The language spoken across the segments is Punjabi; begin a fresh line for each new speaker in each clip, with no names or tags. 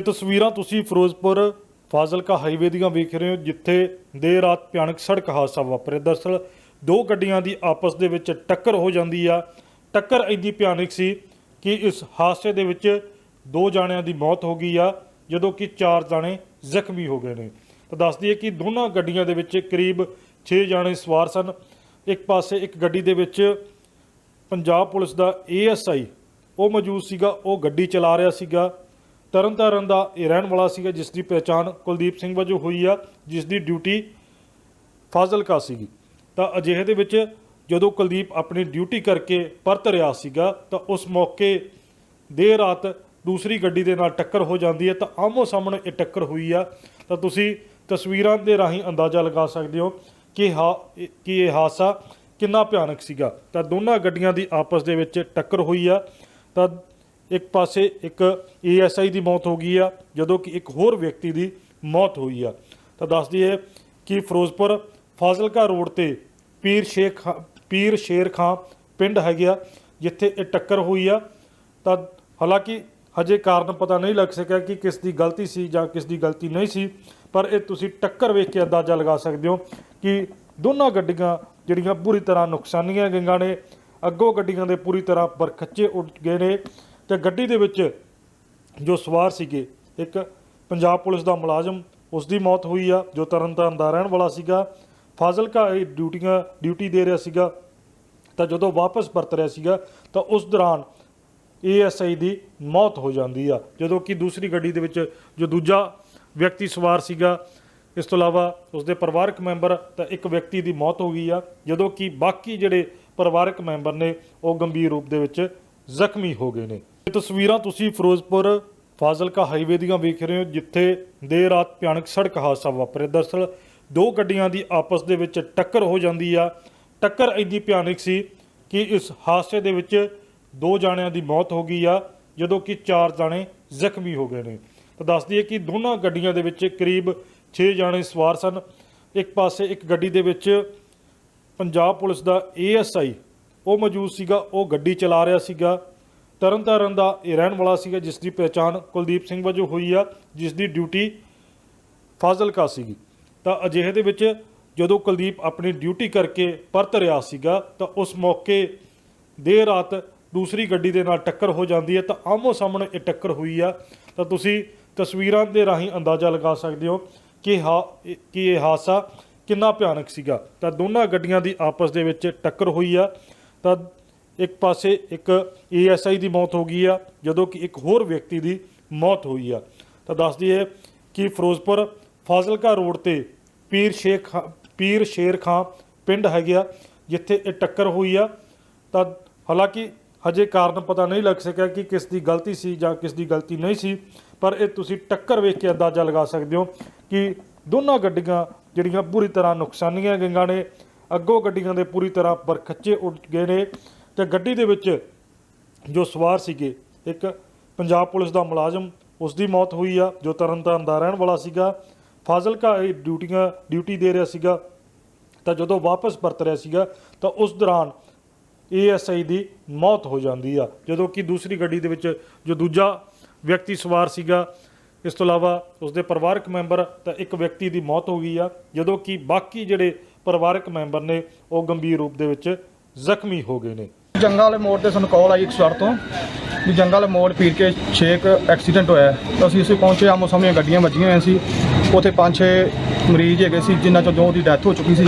ਇਹ ਤਸਵੀਰਾਂ ਤੁਸੀਂ ਫਿਰੋਜ਼ਪੁਰ ਫਾਜ਼ਿਲਕਾ ਹਾਈਵੇ ਦੀਆਂ ਵੇਖ ਰਹੇ ਹੋ, ਜਿੱਥੇ ਦੇਰ ਰਾਤ ਭਿਆਨਕ ਸੜਕ ਹਾਦਸਾ ਵਾਪਰਿਆ। ਦਰਅਸਲ ਦੋ ਗੱਡੀਆਂ ਦੀ ਆਪਸ ਦੇ ਵਿੱਚ ਟੱਕਰ ਹੋ ਜਾਂਦੀ ਆ। ਟੱਕਰ ਇੰਨੀ ਭਿਆਨਕ ਸੀ ਕਿ ਇਸ ਹਾਦਸੇ ਦੇ ਵਿੱਚ ਦੋ ਜਾਣਿਆਂ ਦੀ ਮੌਤ ਹੋ ਗਈ ਆ, ਜਦੋਂ ਕਿ ਚਾਰ ਜਾਣੇ ਜ਼ਖਮੀ ਹੋ ਗਏ ਨੇ। ਤਾਂ ਦੱਸ ਦਈਏ ਕਿ ਦੋਨਾਂ ਗੱਡੀਆਂ ਦੇ ਵਿੱਚ ਕਰੀਬ 6 ਜਾਣੇ ਸਵਾਰ ਸਨ। ਇੱਕ ਪਾਸੇ ਇੱਕ ਗੱਡੀ ਦੇ ਵਿੱਚ ਪੰਜਾਬ ਪੁਲਿਸ ਦਾ ਏਐਸਆਈ ਉਹ ਮੌਜੂਦ ਸੀਗਾ, ਉਹ ਗੱਡੀ ਚਲਾ ਰਿਹਾ ਸੀਗਾ। ਤਰਨਤਾਰਨ ਦਾ ਇਹ ਰਹਿਣ ਵਾਲਾ ਸੀਗਾ, ਜਿਸ ਦੀ ਪਛਾਣ ਕੁਲਦੀਪ ਸਿੰਘ ਵਜੋਂ ਹੋਈ ਆ, ਜਿਸ ਦੀ ਡਿਊਟੀ ਫਾਜ਼ਿਲਕਾ ਸੀਗੀ। ਤਾਂ ਅਜਿਹੇ ਦੇ ਵਿੱਚ ਜਦੋਂ ਕੁਲਦੀਪ ਆਪਣੀ ਡਿਊਟੀ ਕਰਕੇ ਪਰਤ ਰਿਹਾ ਸੀਗਾ, ਤਾਂ ਉਸ ਮੌਕੇ ਦੇਰ ਰਾਤ ਦੂਸਰੀ ਗੱਡੀ ਦੇ ਨਾਲ ਟੱਕਰ ਹੋ ਜਾਂਦੀ ਹੈ, ਤਾਂ ਆਮੋ ਸਾਹਮਣੇ ਇਹ ਟੱਕਰ ਹੋਈ ਆ। ਤਾਂ ਤੁਸੀਂ ਤਸਵੀਰਾਂ ਦੇ ਰਾਹੀਂ ਅੰਦਾਜ਼ਾ ਲਗਾ ਸਕਦੇ ਹੋ ਕਿ ਹਾ, ਕਿ ਇਹ ਹਾਦਸਾ ਕਿੰਨਾ ਭਿਆਨਕ ਸੀਗਾ। ਤਾਂ ਦੋਨਾਂ ਗੱਡੀਆਂ ਦੀ ਆਪਸ ਦੇ ਵਿੱਚ ਟੱਕਰ ਹੋਈ ਆ। ਤਾਂ ਇੱਕ ਪਾਸੇ ਇੱਕ ਏਐਸਆਈ ਦੀ ਮੌਤ ਹੋ ਗਈ ਆ, ਜਦੋਂ ਕਿ ਇੱਕ ਹੋਰ ਵਿਅਕਤੀ ਦੀ ਮੌਤ ਹੋਈ ਆ। ਤਾਂ ਦੱਸ ਦਈਏ ਕਿ ਫਿਰੋਜ਼ਪੁਰ ਫਾਜ਼ਿਲਕਾ ਰੋਡ ਤੇ ਪੀਰ ਸ਼ੇਖ ਖਾਂ- ਪੀਰ ਸ਼ੇਰ ਖਾਂ ਪਿੰਡ ਹੈਗਾ ਜਿੱਥੇ ਇਹ ਟੱਕਰ ਹੋਈ ਆ। ਤਾਂ ਹਾਲਾਂਕਿ ਹਜੇ ਕਾਰਨ ਪਤਾ ਨਹੀਂ ਲੱਗ ਸਕਿਆ ਕਿ ਕਿਸ ਦੀ ਗਲਤੀ ਸੀ ਜਾਂ ਕਿਸ ਦੀ ਗਲਤੀ ਨਹੀਂ ਸੀ, ਪਰ ਇਹ ਤੁਸੀਂ ਟੱਕਰ ਵੇਖ ਕੇ ਅੰਦਾਜ਼ਾ ਲਗਾ ਸਕਦੇ ਹੋ ਕਿ ਦੋਨਾਂ ਗੱਡੀਆਂ ਜਿਹੜੀਆਂ ਪੂਰੀ ਤਰ੍ਹਾਂ ਨੁਕਸਾਨੀਆਂ ਗਈਆਂ ਨੇ, ਅੱਗੋਂ ਗੱਡੀਆਂ ਦੇ ਪੂਰੀ ਤਰ੍ਹਾਂ ਬਰਖੱਚੇ ਉੱਡ ਗਏ ਨੇ। ਤੇ ਗੱਡੀ ਦੇ ਵਿੱਚ ਜੋ ਸਵਾਰ ਸੀਗੇ, ਇੱਕ ਪੰਜਾਬ ਪੁਲਿਸ ਦਾ ਮੁਲਾਜ਼ਮ ਉਸ ਦੀ ਮੌਤ ਹੋਈ ਆ, ਜੋ ਤਰਨਤਾਰਨ ਦਾ ਰਹਿਣ ਵਾਲਾ ਸੀਗਾ। ਫਾਜ਼ਿਲਕਾ ਇਹ ਡਿਊਟੀਆਂ, ਡਿਊਟੀ ਦੇ ਰਿਹਾ ਸੀਗਾ, ਤਾਂ ਜਦੋਂ ਵਾਪਸ ਪਰਤ ਰਿਹਾ ਸੀਗਾ, ਤਾਂ ਉਸ ਦੌਰਾਨ ਏਐਸਆਈ ਦੀ ਮੌਤ ਹੋ ਜਾਂਦੀ ਆ। ਜਦੋਂ ਕਿ ਦੂਸਰੀ ਗੱਡੀ ਦੇ ਵਿੱਚ ਜੋ ਦੂਜਾ ਵਿਅਕਤੀ ਸਵਾਰ ਸੀਗਾ, ਇਸ ਤੋਂ ਇਲਾਵਾ ਉਸਦੇ ਪਰਿਵਾਰਕ ਮੈਂਬਰ, ਤਾਂ ਇੱਕ ਵਿਅਕਤੀ ਦੀ ਮੌਤ ਹੋ ਗਈ ਆ। ਜਦੋਂ ਕਿ ਬਾਕੀ ਜਿਹੜੇ ਪਰਿਵਾਰਕ ਮੈਂਬਰ ਨੇ, ਉਹ ਗੰਭੀਰ ਰੂਪ ਦੇ ਵਿੱਚ ਜ਼ਖਮੀ ਹੋ ਗਏ ਨੇ। ਇਹ ਤਸਵੀਰਾਂ ਤੁਸੀਂ ਫਿਰੋਜ਼ਪੁਰ ਫਾਜ਼ਿਲਕਾ ਹਾਈਵੇ ਦੀਆਂ ਵੇਖ ਰਹੇ ਹੋ, ਜਿੱਥੇ ਦੇਰ ਰਾਤ ਭਿਆਨਕ ਸੜਕ ਹਾਦਸਾ ਵਾਪਰਿਆ। ਦਰਅਸਲ ਦੋ ਗੱਡੀਆਂ ਦੀ ਆਪਸ ਦੇ ਵਿੱਚ ਟੱਕਰ ਹੋ ਜਾਂਦੀ ਆ। ਟੱਕਰ ਇੰਨੀ ਭਿਆਨਕ ਸੀ ਕਿ ਇਸ ਹਾਦਸੇ ਦੇ ਵਿੱਚ ਦੋ ਜਾਣਿਆਂ ਦੀ ਮੌਤ ਹੋ ਗਈ ਆ, ਜਦੋਂ ਕਿ ਚਾਰ ਜਾਣੇ ਜ਼ਖਮੀ ਹੋ ਗਏ ਨੇ। ਤਾਂ ਦੱਸ ਦਈਏ ਕਿ ਦੋਨਾਂ ਗੱਡੀਆਂ ਦੇ ਵਿੱਚ ਕਰੀਬ 6 ਜਾਣੇ ਸਵਾਰ ਸਨ। ਇੱਕ ਪਾਸੇ ਇੱਕ ਗੱਡੀ ਦੇ ਵਿੱਚ ਪੰਜਾਬ ਪੁਲਿਸ ਦਾ ਏਐਸਆਈ ਉਹ ਮੌਜੂਦ ਸੀਗਾ, ਉਹ ਗੱਡੀ ਚਲਾ ਰਿਹਾ ਸੀਗਾ। ਤਰਨਤਾਰਨ ਦਾ ਇਹ ਰਹਿਣ ਵਾਲਾ ਸੀਗਾ, ਜਿਸ ਦੀ ਪਛਾਣ ਕੁਲਦੀਪ ਸਿੰਘ ਵਜੋਂ ਹੋਈ ਆ, ਜਿਸ ਦੀ ਡਿਊਟੀ ਫਾਜ਼ਿਲਕਾ ਸੀਗੀ। ਤਾਂ ਅਜਿਹੇ ਦੇ ਵਿੱਚ ਜਦੋਂ ਕੁਲਦੀਪ ਆਪਣੀ ਡਿਊਟੀ ਕਰਕੇ ਪਰਤ ਰਿਹਾ ਸੀਗਾ, ਤਾਂ ਉਸ ਮੌਕੇ ਦੇਰ ਰਾਤ ਦੂਸਰੀ ਗੱਡੀ ਦੇ ਨਾਲ ਟੱਕਰ ਹੋ ਜਾਂਦੀ ਹੈ, ਤਾਂ ਆਮੋ ਸਾਹਮਣੇ ਇਹ ਟੱਕਰ ਹੋਈ ਆ। ਤਾਂ ਤੁਸੀਂ ਤਸਵੀਰਾਂ ਦੇ ਰਾਹੀਂ ਅੰਦਾਜ਼ਾ ਲਗਾ ਸਕਦੇ ਹੋ ਕਿ ਹਾ, ਕਿ ਇਹ ਹਾਦਸਾ ਕਿੰਨਾ ਭਿਆਨਕ ਸੀਗਾ। ਤਾਂ ਦੋਨਾਂ ਗੱਡੀਆਂ ਦੀ ਆਪਸ ਦੇ ਵਿੱਚ ਟੱਕਰ ਹੋਈ ਆ। ਤਾਂ ਇੱਕ ਪਾਸੇ ਇੱਕ ਏਐਸਆਈ ਦੀ ਮੌਤ ਹੋ ਗਈ ਆ, ਜਦੋਂ ਕਿ ਇੱਕ ਹੋਰ ਵਿਅਕਤੀ ਦੀ ਮੌਤ ਹੋਈ ਆ। ਤਾਂ ਦੱਸ ਦਈਏ ਕਿ ਫਿਰੋਜ਼ਪੁਰ ਫਾਜ਼ਿਲਕਾ ਰੋਡ ਤੇ ਪੀਰ ਸ਼ੇਖ ਖਾਂ- ਪੀਰ ਸ਼ੇਰ ਖਾਂ ਪਿੰਡ ਹੈਗਾ ਜਿੱਥੇ ਇਹ ਟੱਕਰ ਹੋਈ ਆ। ਤਾਂ ਹਾਲਾਂਕਿ ਹਜੇ ਕਾਰਨ ਪਤਾ ਨਹੀਂ ਲੱਗ ਸਕਿਆ ਕਿ ਕਿਸ ਦੀ ਗਲਤੀ ਸੀ ਜਾਂ ਕਿਸ ਦੀ ਗਲਤੀ ਨਹੀਂ ਸੀ, ਪਰ ਇਹ ਤੁਸੀਂ ਟੱਕਰ ਵੇਖ ਕੇ ਅੰਦਾਜ਼ਾ ਲਗਾ ਸਕਦੇ ਹੋ ਕਿ ਦੋਨਾਂ ਗੱਡੀਆਂ ਜਿਹੜੀਆਂ ਪੂਰੀ ਤਰ੍ਹਾਂ ਨੁਕਸਾਨੀਆਂ ਗਈਆਂ ਨੇ ਅੱਗੋਂ ਗੱਡੀਆਂ ਦੇ ਪੂਰੀ ਤਰ੍ਹਾਂ ਬਰਖੱਚੇ ਉੱਡ ਗਏ ਨੇ ਤੇ ਗੱਡੀ ਦੇ ਵਿੱਚ ਜੋ ਸਵਾਰ ਸੀਗੇ, ਇੱਕ ਪੰਜਾਬ ਪੁਲਿਸ ਦਾ ਮੁਲਾਜ਼ਮ ਉਸ ਦੀ ਮੌਤ ਹੋਈ ਆ, ਜੋ ਤਰਨਤਾਰਨ ਦਾ ਰਹਿਣ ਵਾਲਾ ਸੀਗਾ। ਫਾਜ਼ਿਲਕਾ ਇਹ ਡਿਊਟੀਆਂ, ਡਿਊਟੀ ਦੇ ਰਿਹਾ ਸੀਗਾ, ਤਾਂ ਜਦੋਂ ਵਾਪਸ ਪਰਤ ਰਿਹਾ ਸੀਗਾ, ਤਾਂ ਉਸ ਦੌਰਾਨ ਏਐਸਆਈ ਦੀ ਮੌਤ ਹੋ ਜਾਂਦੀ ਆ। ਜਦੋਂ ਕਿ ਦੂਸਰੀ ਗੱਡੀ ਦੇ ਵਿੱਚ ਜੋ ਦੂਜਾ ਵਿਅਕਤੀ ਸਵਾਰ ਸੀਗਾ, ਇਸ ਤੋਂ ਇਲਾਵਾ ਉਸਦੇ ਪਰਿਵਾਰਕ ਮੈਂਬਰ, ਤਾਂ ਇੱਕ ਵਿਅਕਤੀ ਦੀ ਮੌਤ ਹੋ ਗਈ ਆ। ਜਦੋਂ ਕਿ ਬਾਕੀ ਜਿਹੜੇ ਪਰਿਵਾਰਕ ਮੈਂਬਰ ਨੇ ਉਹ ਗੰਭੀਰ ਰੂਪ ਦੇ ਵਿੱਚ ਜ਼ਖਮੀ ਹੋ ਗਏ ਨੇ।
ਜੰਗਾਂ ਵਾਲੇ ਮੋੜ ਤੇ ਸਾਨੂੰ ਕਾਲ ਆਈ 108 ਤੋਂ ਵੀ ਜੰਗਾਂ ਵਾਲੇ ਮੋੜ ਪੀਰ ਕੇ 6 ਐਕਸੀਡੈਂਟ ਹੋਇਆ ਹੈ। ਤਾਂ ਅਸੀਂ ਅਸੀਂ ਪਹੁੰਚੇ ਆਮੋ ਸਾਹਮਣੇ ਗੱਡੀਆਂ ਵੱਜੀਆਂ ਹੋਈਆਂ ਸੀ। ਉੱਥੇ 5-6 ਮਰੀਜ਼ ਹੈਗੇ ਸੀ ਜਿਨ੍ਹਾਂ ਚੋਂ ਦੋ ਦੀ ਡੈਥ ਹੋ ਚੁੱਕੀ ਸੀ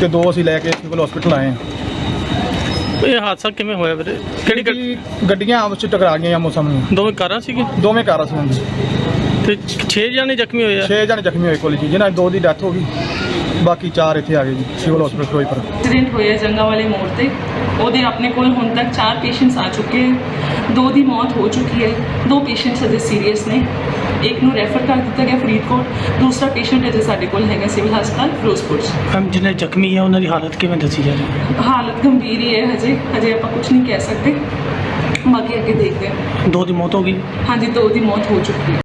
ਤੇ ਦੋ ਅਸੀਂ ਲੈ ਕੇ ਸਿਵਲ ਹਸਪੀਟਲ ਆਏ ਹਾਂ।
ਇਹ ਹਾਦਸਾ ਕਿਵੇਂ ਹੋਇਆ ਵੀਰੇ? ਕਿਹੜੀ ਗੱਡੀ?
ਕਿ ਗੱਡੀਆਂ ਆਪਸ ਵਿੱਚ ਟਕਰਾ ਗਈਆਂ ਆਮੋ ਸਾਹਮਣੇ।
ਦੋਵੇਂ ਕਾਰਾਂ ਸੀਗੇ
ਦੋਵੇਂ ਕਾਰਾਂ ਸੀ ਹਾਂਜੀ।
ਤੇ 6 ਜਣੇ ਜ਼ਖਮੀ ਹੋਏ ਆ?
6 ਜਣੇ ਜ਼ਖਮੀ ਹੋਏ ਕੋਲ ਜੀ ਜਿਨ੍ਹਾਂ ਚੋਂ ਦੋ ਦੀ ਡੈਥ ਹੋ ਗਈ। ਬਾਕੀ ਚਾਰ ਇੱਥੇ ਆ ਗਏ ਜੀ ਸਿਵਲ ਹਸਪੀਟਲ ਫਿਰੋਜ਼ਪੁਰ।
ਐਕਸੀਡੈਂਟ ਹੋਇਆ ਜੰਗਾ ਵਾਲੇ ਮੋੜ ਤੇ। ਉਹਦੇ ਆਪਣੇ ਕੋਲ ਹੁਣ ਤੱਕ 4 ਪੇਸ਼ੈਂਟਸ ਆ ਚੁੱਕੇ ਹੈ। ਦੋ ਦੀ ਮੌਤ ਹੋ ਚੁੱਕੀ ਹੈ। ਦੋ ਪੇਸ਼ੈਂਟਸ ਅਜੇ ਸੀਰੀਅਸ ਨੇ। ਇੱਕ ਨੂੰ ਰੈਫਰ ਕਰ ਦਿੱਤਾ ਗਿਆ ਫਰੀਦਕੋਟ। ਦੂਸਰਾ ਪੇਸ਼ੈਂਟ ਅਜੇ ਸਾਡੇ ਕੋਲ ਹੈਗਾ ਸਿਵਲ ਹਸਪਤਾਲ ਫਿਰੋਜ਼ਪੁਰ 'ਚ।
ਹਮ ਜਿਹਨੇ ਜ਼ਖਮੀ ਆ ਉਹਨਾਂ ਦੀ ਹਾਲਤ ਕਿਵੇਂ ਦੱਸੀ ਜਾ ਰਹੀ ਹੈ?
ਹਾਲਤ ਗੰਭੀਰ ਹੀ ਹੈ ਹਜੇ। ਹਜੇ ਆਪਾਂ ਕੁਝ ਨਹੀਂ ਕਹਿ ਸਕਦੇ। ਬਾਕੀ ਅੱਗੇ ਦੇਖਦੇ ਹਾਂ।
ਦੋ ਦੀ ਮੌਤ ਹੋ ਗਈ।
ਹਾਂਜੀ ਦੋ ਦੀ ਮੌਤ ਹੋ ਚੁੱਕੀ ਹੈ।